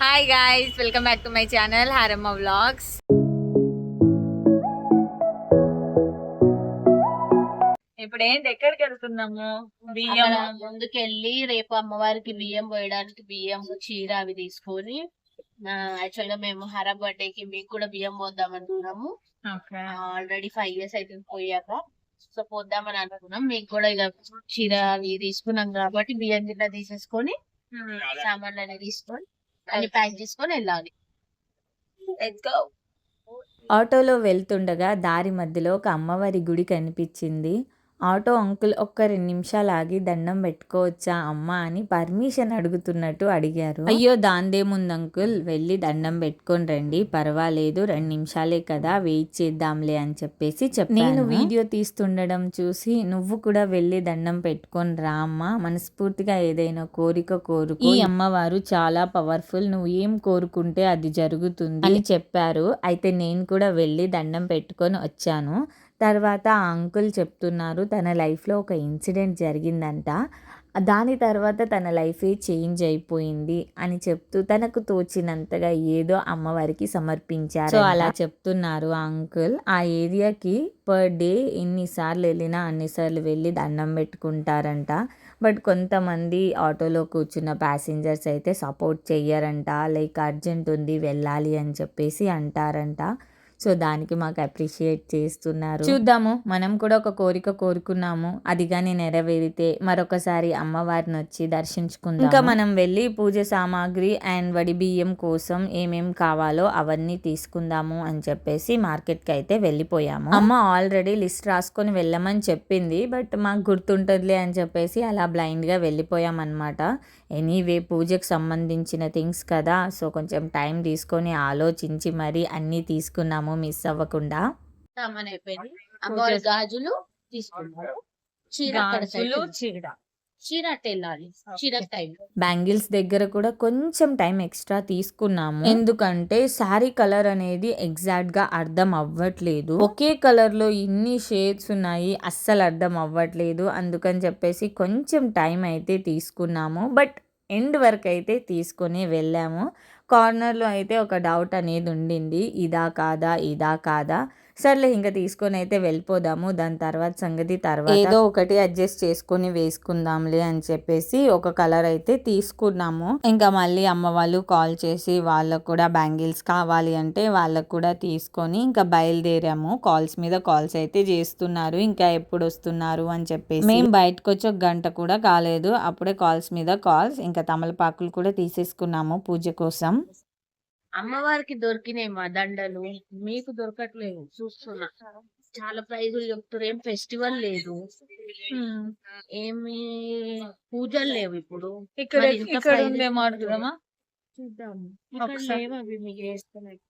Hi guys welcome back to my channel Haramma vlogs ఇప్పుడు ఏంటి ఎక్కడికి వెళ్తున్నాము? బియ్యం ముందుకెళ్ళి రేపు అమ్మవారికి బియ్యం పోయడానికి బియ్యం చీర అవి తీసుకొని యాక్చువల్గా మేము హర బర్త్డే కి మీకు కూడా బియ్యం పోద్దాం అనుకున్నాము. ఆల్రెడీ ఫైవ్ ఇయర్స్ అయితే పోయాక. సో పోద్దామని అనుకున్నాం. మీకు కూడా ఇక చీర అవి తీసుకున్నాం కాబట్టి బియ్యం గిట్ల తీసేసుకొని సామాన్లు అన్ని తీసుకొని అన్ని ప్యాక్ చేసుకొని వెళ్ళాలి. ఆటోలో వెళ్తుండగా దారి మధ్యలో ఒక అమ్మవారి గుడి కనిపించింది. ఆటో అంకుల్ ఒక్క రెండు నిమిషాలు ఆగి దండం పెట్టుకోవచ్చా అమ్మ అని పర్మిషన్ అడుగుతున్నట్టు అడిగారు. అయ్యో దాందేముంది అంకుల్? వెళ్ళి దండం పెట్టుకొని రండి. పర్వాలేదు రెండు నిమిషాలే కదా వెయిట్ చేద్దాంలే అని చెప్పేసి చెప్పాను. నేను వీడియో తీస్తుండడం చూసి నువ్వు కూడా వెళ్ళి దండం పెట్టుకొని రా అమ్మ. మనస్ఫూర్తిగా ఏదైనా కోరిక కోరుకు. ఈ అమ్మవారు చాలా పవర్ఫుల్. నువ్వు ఏం కోరుకుంటే అది జరుగుతుంది అని చెప్పారు. అయితే నేను కూడా వెళ్ళి దండం పెట్టుకొని వచ్చాను. తర్వాత ఆ అంకుల్ చెప్తున్నారు తన లైఫ్లో ఒక ఇన్సిడెంట్ జరిగిందంట. దాని తర్వాత తన లైఫే చేంజ్ అయిపోయింది అని చెప్తూ తనకు తోచినంతగా ఏదో అమ్మవారికి సమర్పించారు సో అలా చెప్తున్నారు ఆ అంకుల్. ఆ ఏరియాకి పర్ డే ఎన్నిసార్లు వెళ్ళినా అన్నిసార్లు వెళ్ళి దండం పెట్టుకుంటారంట. బట్ కొంతమంది ఆటోలో కూర్చున్న ప్యాసింజర్స్ అయితే సపోర్ట్ చెయ్యరంట. లైక్ అర్జెంట్ ఉంది వెళ్ళాలి అని చెప్పేసి అంటారంట. సో దానికి మాకు అప్రిషియేట్ చేస్తున్నారు. చూద్దాము. మనం కూడా ఒక కోరిక కోరుకున్నాము. అది కానీ నెరవేరితే మరొకసారి అమ్మవారిని వచ్చి దర్శించుకుందాం ఇంకా మనం వెళ్ళి పూజ సామాగ్రి అండ్ వడి బియ్యం కోసం ఏమేం కావాలో అవన్నీ తీసుకుందాము అని చెప్పేసి మార్కెట్కి అయితే వెళ్ళిపోయాము. అమ్మ ఆల్రెడీ లిస్ట్ రాసుకొని వెళ్ళమని చెప్పింది బట్ మాకు గుర్తుంటదిలే అని చెప్పేసి అలా బ్లైండ్గా వెళ్ళిపోయాం అనమాట ఎనీవే పూజకు సంబంధించిన థింగ్స్ కదా సో కొంచెం టైం తీసుకొని ఆలోచించి మరి అన్నీ తీసుకున్నాము. మిస్ అవ్వకుండా. అమ్మవారి గాజులు చీర చీర. బ్యాంగిల్స్ దగ్గర కూడా కొంచెం టైం ఎక్స్ట్రా తీసుకున్నాము. ఎందుకంటే శారీ కలర్ అనేది ఎగ్జాక్ట్గా అర్థం అవ్వట్లేదు. ఒకే కలర్లో ఇన్ని షేడ్స్ ఉన్నాయి అస్సలు అర్థం అవ్వట్లేదు. అందుకని చెప్పేసి కొంచెం టైం అయితే తీసుకున్నాము. బట్ ఎండ్ వరకు అయితే తీసుకొని వెళ్ళాము. కార్నర్లో అయితే ఒక డౌట్ అనేది ఉండింది. ఇదా కాదా ఇదా కాదా? సర్లే ఇంకా తీసుకొని అయితే వెళ్ళిపోదాము. దాని తర్వాత సంగతి తర్వాత ఏదో ఒకటి అడ్జస్ట్ చేసుకొని వేసుకుందాంలే అని చెప్పేసి ఒక కలర్ అయితే తీసుకున్నాము. ఇంకా మళ్ళీ అమ్మ వాళ్ళు కాల్ చేసి వాళ్ళకు కూడా బ్యాంగిల్స్ కావాలి అంటే వాళ్ళకు కూడా తీసుకొని ఇంకా బయలుదేరాము. కాల్స్ మీద కాల్స్ అయితే చేస్తున్నారు. ఇంకా ఎప్పుడు వస్తున్నారు అని చెప్పేసి. మేము బయటకు వచ్చి ఒక గంట కూడా కాలేదు. అప్పుడే కాల్స్ మీద కాల్స్ ఇంకా తమలపాకులు కూడా తీసేసుకున్నాము పూజ కోసం. అమ్మవారికి దొరికినాయి మా దండలు. మీకు దొరకట్లేవు చూస్తున్నా. చాలా ప్రైజులు చెప్తారు ఏం ఫెస్టివల్ లేదు. ఏమి పూజలు లేవు ఇప్పుడు. ఇక్కడ ఇక్కడ price ఉందేమో అడుగుదామా చూద్దాం ఇక్కడ ఒకసారి. లేవు అవి మీకు వేస్తున్నాయి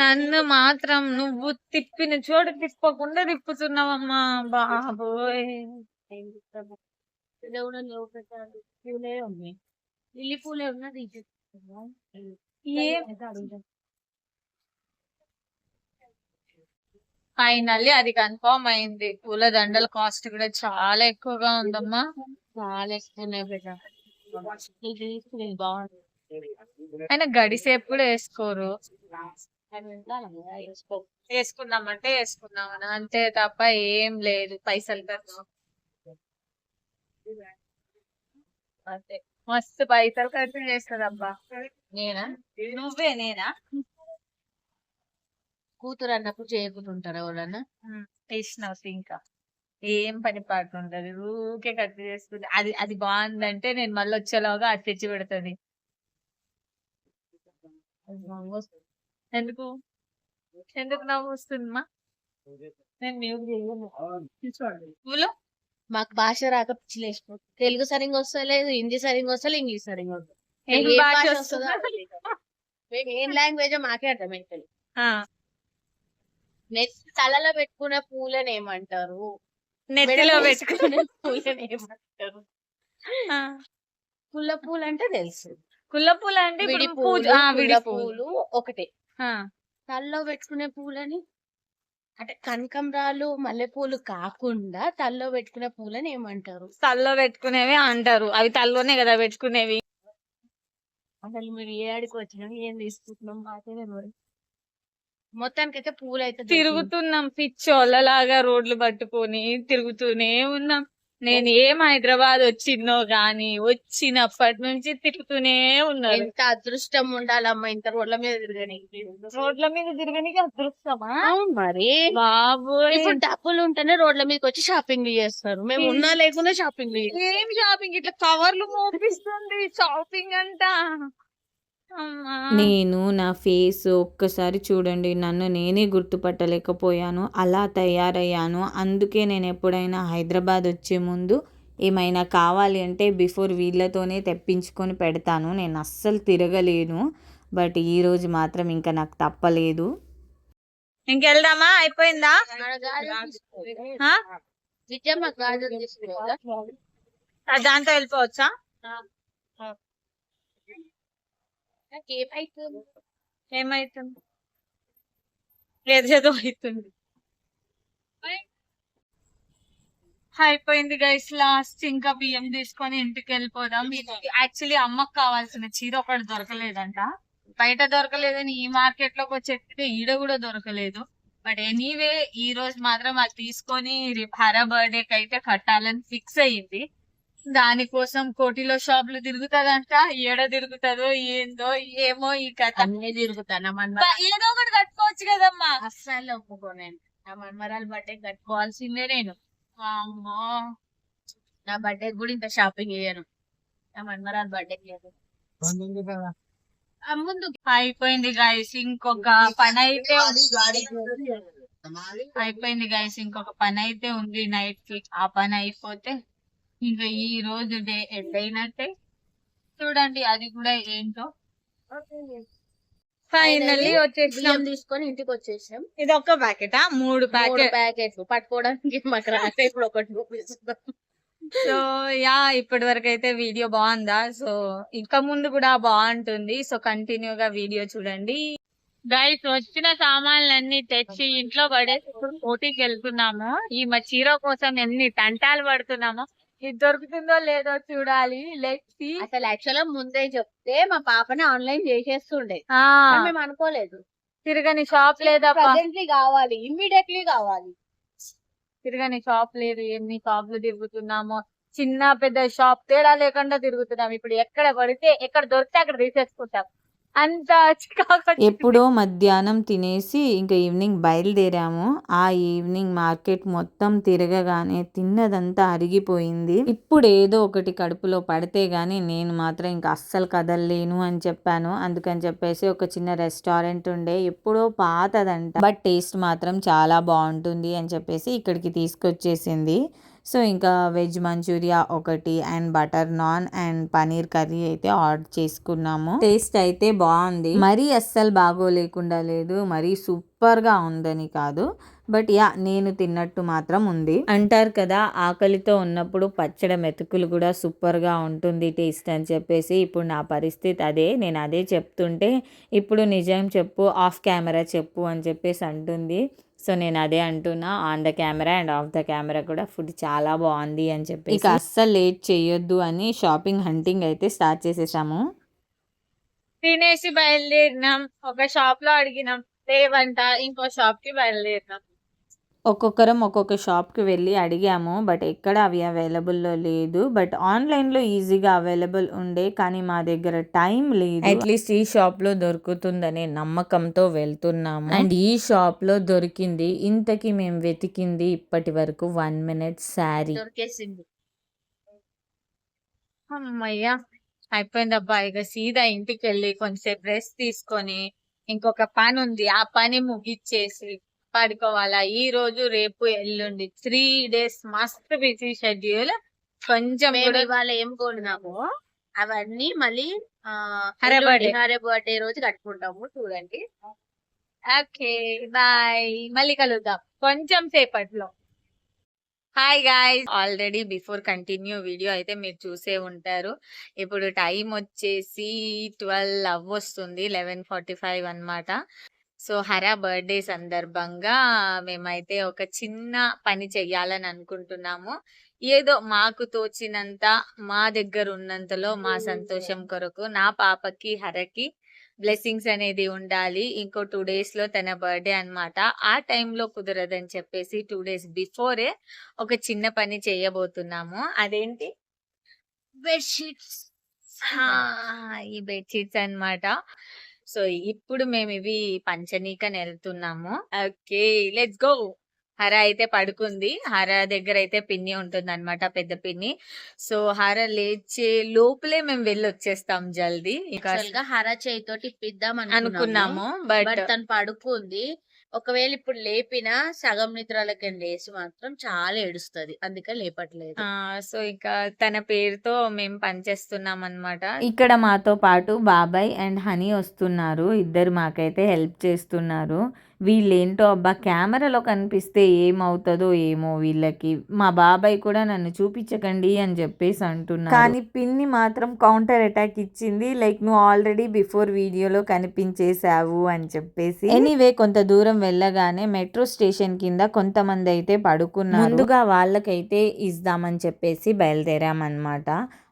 నన్ను మాత్రం నువ్వు తిప్పిన చోటు తిప్పకుండా తిప్పుతున్నావమ్మా బాబోయ్. కూడా లేవు పెట్టాలి పూలే ఉన్నాయి లిల్లీ పూలే ఉన్నా తీసేసుకుందాం ఏ ఫైనల్లీ అది కన్ఫర్మ్ అయింది పూల దండల కాస్ట్ కూడా చాలా ఎక్కువగా ఉందమ్మా చాలా ఎక్కువనే పెట్టా ఇది తీసుకునేది బాగుంది అయినా గడిసేపు కూడా వేసుకోరు అది ఉండాలి కదా, వేసుకో. వేసుకుందామంటే వేసుకుందాం అని అంతే తప్ప ఏం లేదు పైసలు ఖర్చు అంతే మస్తు పైసలు ఖర్చు చేస్తుందబ్బా. నేనా? నువ్వే నేనా? కూతురు అన్నప్పుడు చేయకుండా ఉంటారు ఎవరన్నా చేసినావు ఇంకా. ఏం పని పాటు ఉండదు ఊకే ఖర్చు చేసుకుంటే అది అది బాగుందంటే నేను మళ్ళీ వచ్చేలాగా అది తెచ్చి పెడుతుంది. ఎందుకు? ఎందుకు నవ్వు వస్తుందమ్మా? నేను పూలు మాకు భాష రాక పిచ్చిలేసిపో తెలుగు సరిగ్గా వస్తలేదు హిందీ సరిగ్గా వస్తలేదు ఇంగ్లీష్ సరిగ్గా వస్తలేదు ఏం ఏ భాష భాష వస్తుందో వస్తుందో మేము ఏం లాంగ్వేజ్ మాకే అర్థమైతలేదు నెట్ తలలో పెట్టుకునే పూలని ఏమంటారు? నెత్తిలో మెడలో వేసుకునే పూలని ఏమంటారు? ఆ, పుల్ల పూలు అంటే తెలుసు. కుల్ల పూలు అంటే ఇప్పుడు విడి పూజ పూలు ఆ, విడి పుల్ల పూలు పూలు ఒకటే. ఆ, తలలో పెట్టుకునే పూలని అంటే కనకంబరాలు మల్లెపూలు కాకుండా తల్లో పెట్టుకునే పూలని ఏమంటారు? తల్లో పెట్టుకునేవి అంటారు. అవి తల్లోనే కదా పెట్టుకునేవి. అసలు మీరు ఏ ఆడికి వచ్చినాం ఏం తీసుకుంటున్నాం మాకేనే మరి మొత్తానికి అయితే పూలు అయితే. తిరుగుతున్నాం పిచ్చోళ్ళలాగా రోడ్లు పట్టుకొని తిరుగుతూనే ఉన్నాం. నేను ఏం హైదరాబాద్ వచ్చిందో గాని వచ్చినప్పటి నుంచి తిరుగుతూనే ఉన్నారు ఎంత అదృష్టం ఉండాలమ్మా ఇంత రోడ్ల మీద తిరగడానికి రోడ్ల మీద తిరగనికి అదృష్టమా? మరి. బాబు ఇప్పుడు డబ్బులు ఉంటేనే రోడ్ల మీదకి వచ్చి షాపింగ్ చేస్తారు. మేము ఉన్నా లేకుండా షాపింగ్ ఏం షాపింగ్? ఇట్లా కవర్లు మోపిస్తుంది. షాపింగ్ అంట. అమ్మా. నేను నా ఫేస్ ఒక్కసారి చూడండి. నన్ను నేనే గుర్తుపట్టలేకపోయాను. అలా తయారయ్యాను. అందుకే నేను ఎప్పుడైనా హైదరాబాద్ వచ్చే ముందు ఏమైనా కావాలి అంటే బిఫోర్ వీళ్ళతోనే తెప్పించుకొని పెడతాను. నేను అస్సలు తిరగలేను. బట్ ఈరోజు మాత్రం ఇంకా నాకు తప్పలేదు. ఇంకెళ్దామా? అయిపోయిందా? ఆ? ఆ, దాంతో వెళ్ళిపోవచ్చా? ఏమైతుంది? ఏమైతుంది ఏదో అవుతుంది అయిపోయింది గైస్ లాస్ట్ ఇంకా బియ్యం తీసుకొని ఇంటికి వెళ్ళిపోదాం. యాక్చువల్లీ అమ్మకు కావాల్సిన చీర ఒకటి దొరకలేదంట. బయట దొరకలేదని ఈ మార్కెట్లోకి వచ్చేటట్టు ఈడ కూడా దొరకలేదు. బట్ ఎనీవే ఈ రోజు మాత్రం అది తీసుకొని రేపు హర బర్త్డే కి అయితే కట్టాలని ఫిక్స్ అయ్యింది. దానికోసం కోటిలో షాపులు తిరుగుతుందంట. ఏడ తిరుగుతుందో ఏందో ఏమో ఈ కథ. అన్నీ తిరుగుతాను మన బ- ఏదో ఒకటి కట్టుకోవచ్చు కదమ్మా. అస్సలు ఒప్పుకోనేను నా మన్మరాలు బర్త్డే కట్టుకోవాల్సిందే నేను. అమ్మో నా బర్త్డే కూడా ఇంత షాపింగ్ చేయను. నా మన్మరాలు బర్త్డే లేదు ముందు అయిపోయింది గైస్ ఇంకొక పని అయితే అయిపోయింది గైస్ ఇంకొక పని అయితే ఉంది. నైట్కి ఆ పని అయిపోతే ఇంకా ఈ రోజు డే ఎండ్ అయినట్టే చూడండి అది కూడా ఏంటో. ఫైనల్లీ వచ్చేసినాం. బియ్యం తీసుకొని ఇంటికి వచ్చేసాం ఇది ఒక్క ప్యాకెటా? మూడు మూడు ప్యాకెట్ ప్యాకెట్లు. పట్టుకోవడానికి మాకు రాలే ఇప్పుడు ఒకటి సో యా ఇప్పటి వరకు అయితే వీడియో బాగుందా? సో ఇంకా ముందు కూడా బాగుంటుంది. సో కంటిన్యూ గా వీడియో చూడండి. గైస్ వచ్చిన సామాన్లన్నీ తెచ్చి ఇంట్లో పడేసి ఇప్పుడు పోటీకి వెళ్తున్నాము. ఈ మా చీర కోసం ఎన్ని తంటాలు పడుతున్నామో ఇది దొరుకుతుందో లేదో చూడాలి. లెక్సి అసలు యాక్చువల్ ముందే చెప్తే మా పాపని ఆన్లైన్ చేసేస్తుండే. కానీ మేము అనుకోలేదు. తిరగని షాప్ లేదా ప్రజెంట్లీ కావాలి ఇమ్మీడియట్లీ కావాలి. తిరగని షాప్ లేదు ఎన్ని షాపులు తిరుగుతున్నామో. చిన్న పెద్ద షాప్ తేడా లేకుండా తిరుగుతున్నాం. ఇప్పుడు ఎక్కడ పడితే ఎక్కడ దొరికితే అక్కడ తీసేసుకుంటాం. అంత ఎప్పుడో మధ్యాహ్నం తినేసి ఇంకా ఈవినింగ్ బయలుదేరాము. ఆ ఈవినింగ్ మార్కెట్ మొత్తం తిరగగానే తిన్నదంతా అరిగిపోయింది. ఇప్పుడు ఏదో ఒకటి కడుపులో పడితే గానీ నేను మాత్రం ఇంకా అస్సలు కదలలేను అని చెప్పాను. అందుకని చెప్పేసి ఒక చిన్న రెస్టారెంట్ ఉండే ఎప్పుడో పాతదంట. బట్ టేస్ట్ మాత్రం చాలా బాగుంటుంది అని చెప్పేసి ఇక్కడికి తీసుకొచ్చేసింది. సో ఇంకా వెజ్ మంచూరియా ఒకటి and butter naan and paneer curry అయితే ఆర్డర్ చేసుకున్నాము. టేస్ట్ అయితే బాగుంది. మరీ అస్సలు బాగోలేకుండా లేదు. మరీ సూపర్గా ఉందని కాదు. బట్ యా నేను తిన్నట్టు మాత్రం ఉంది. అంటారు కదా ఆకలితో ఉన్నప్పుడు పచ్చడి మెతుకులు కూడా సూపర్గా ఉంటుంది టేస్ట్ అని చెప్పేసి. ఇప్పుడు నా పరిస్థితి అదే. నేను అదే చెప్తుంటే ఇప్పుడు నిజం చెప్పు ఆఫ్ కెమెరా చెప్పు అని చెప్పేసి అంటుంది. సో నేను అదే అంటున్నా on the camera and off the camera కూడా ఫుడ్ చాలా బాగుంది అని చెప్పి ఇక అస్సలు లేట్ చేయొద్దు అని షాపింగ్ హంటింగ్ అయితే స్టార్ట్ చేసేసాము. తినేసి బయలుదేరినాం. ఒక షాప్లో అడిగినాం లేవంట ఇంకో షాప్కి బయలుదేరినాం. ఒక్కొక్కరం ఒక్కొక్క షాప్కి వెళ్ళి అడిగాము. బట్ ఎక్కడ అవి అవైలబుల్లో లేదు. బట్ ఆన్లైన్లో ఈజీగా అవైలబుల్ ఉండే కానీ మా దగ్గర టైం లేదు. అట్లీస్ట్ ఈ షాప్లో దొరుకుతుందనే నమ్మకంతో వెళ్తున్నాము. అండ్ ఈ షాప్లో దొరికింది. ఇంతకి మేము వెతికింది ఇప్పటి వరకు వన్ మినిట్ శారీ. దొరికేసింది. అమ్మయ్యా! అయిపోయింది అబ్బా ఇక సీదా ఇంటికి వెళ్ళి కొంచెంసేపు రెస్ట్ తీసుకొని ఇంకొక పని ఉంది ఆ పని ముగిచ్చేసి. పడుకోవాలా ఈ రోజు రేపు ఎల్లుండి. త్రీ డేస్ మస్త్ బిజీ షెడ్యూల్. కొంచెం ఇవాళ ఏం కొన్నాము అవన్నీ మళ్ళీ హరే birthday. హరే బర్త్డే రోజు కట్టుకుంటాము. చూడండి. Okay bye. మళ్ళీ కలుద్దాం. కొంచెం సేపట్లో. Hi guys. Already before continue video అయితే మీరు చూసే ఉంటారు. ఇప్పుడు టైం వచ్చేసి ట్వెల్వ్ అవ్ వస్తుంది లెవెన్ ఫార్టీ ఫైవ్ అనమాట సో హర బర్త్డే సందర్భంగా మేమైతే ఒక చిన్న పని చెయ్యాలని అనుకుంటున్నాము. ఏదో మాకు తోచినంత మా దగ్గర ఉన్నంతలో మా సంతోషం కొరకు నా పాపకి హరకి బ్లెస్సింగ్స్ అనేది ఉండాలి. ఇంకో టూ డేస్లో తన బర్త్డే అన్నమాట. ఆ టైంలో కుదరదని చెప్పేసి టూ డేస్ బిఫోరే ఒక చిన్న పని చేయబోతున్నాము. అదేంటి? బెడ్షీట్స్. ఈ బెడ్షీట్స్ అన్నమాట. సో ఇప్పుడు మేము ఇవి పంచనీకని వెళ్తున్నాము ఓకే లెట్స్ గో. హర అయితే పడుకుంది. హర దగ్గర అయితే పిన్ని ఉంటుంది అనమాట పెద్ద పిన్ని. సో హర లేచే లోపలే మేము వెళ్ళి వచ్చేస్తాం జల్దీ హర చేయితోటి ఇప్పిద్దాం అనుకున్నాము. బట్ తను పడుకుంది. ఒకవేళ ఇప్పుడు లేపినా సగం నిద్రలకి లేచి మాత్రం చాలా ఏడుస్తది. అందుకే లేపట్లేదు. సో ఇంకా తన పేరుతో మేము పనిచేస్తున్నాం అనమాట ఇక్కడ మాతో పాటు బాబాయ్ అండ్ హనీ వస్తున్నారు. ఇద్దరు మాకైతే హెల్ప్ చేస్తున్నారు. వీళ్ళేంటో అబ్బా కెమెరాలో కనిపిస్తే ఏమవుతుందో ఏమో వీళ్ళకి. మా బాబాయ్ కూడా నన్ను చూపించకండి అని చెప్పేసి అంటున్నారు. కానీ పిన్ని మాత్రం కౌంటర్ అటాక్ ఇచ్చింది. లైక్ నువ్వు ఆల్రెడీ బిఫోర్ వీడియోలో కనిపించేశావు అని చెప్పేసి. ఎనీవే కొంత దూరం వెళ్ళగానే మెట్రో స్టేషన్ కింద కొంతమంది అయితే పడుకున్నారు. ముందుగా వాళ్ళకైతే ఇద్దామని చెప్పేసి బయలుదేరామన్నమాట.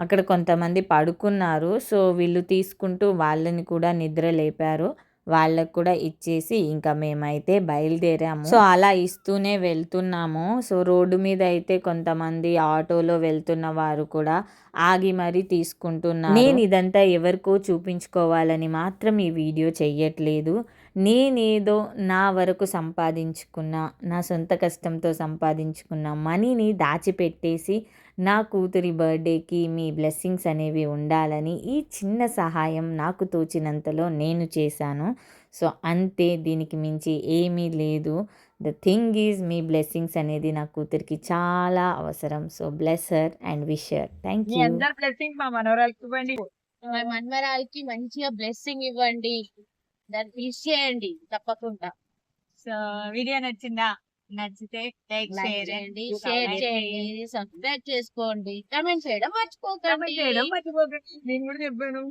అక్కడ కొంతమంది పడుకున్నారు. సో వీళ్ళు తీసుకుంటూ వాళ్ళని కూడా నిద్ర లేపారు. వాళ్ళకు కూడా ఇచ్చేసి ఇంకా మేమైతే బయలుదేరాము. సో అలా ఇస్తూనే వెళ్తున్నాము. సో రోడ్డు మీద అయితే కొంతమంది ఆటోలో వెళ్తున్న వారు కూడా ఆగి మరీ తీసుకుంటున్నారు. నేను ఇదంతా ఎవరికో చూపించుకోవాలని మాత్రం ఈ వీడియో చెయ్యట్లేదు. నేనేదో నా వరకు సంపాదించుకున్న నా సొంత కష్టంతో సంపాదించుకున్న మనీని దాచిపెట్టేసి నా కూతురి బర్త్డేకి మీ బ్లెస్సింగ్స్ అనేవి ఉండాలని ఈ చిన్న సహాయం నాకు తోచినంతలో నేను చేశాను. సో అంతే దీనికి మించి ఏమీ లేదు. ద థింగ్ ఈజ్ మీ బ్లెస్సింగ్స్ అనేది నా కూతురికి చాలా అవసరం. So blesser and wisher thank me you. అందరు బ్లెస్సింగ్ మా మనవరాలకి ఇవ్వండి. మా మన్మరాలకి మంచిగా బ్లెస్సింగ్ ఇవ్వండి. దాన్ని చేయండి తప్పకుండా. సో వీడియో నచ్చిందా? నచ్చితే లైక్ చేయండి షేర్ చేయండి సబ్స్క్రైబ్ చేసుకోండి కమెంట్ చేయడం మర్చిపోకండి. చేయడం మర్చిపోకండి. నేను కూడా చెప్పాను.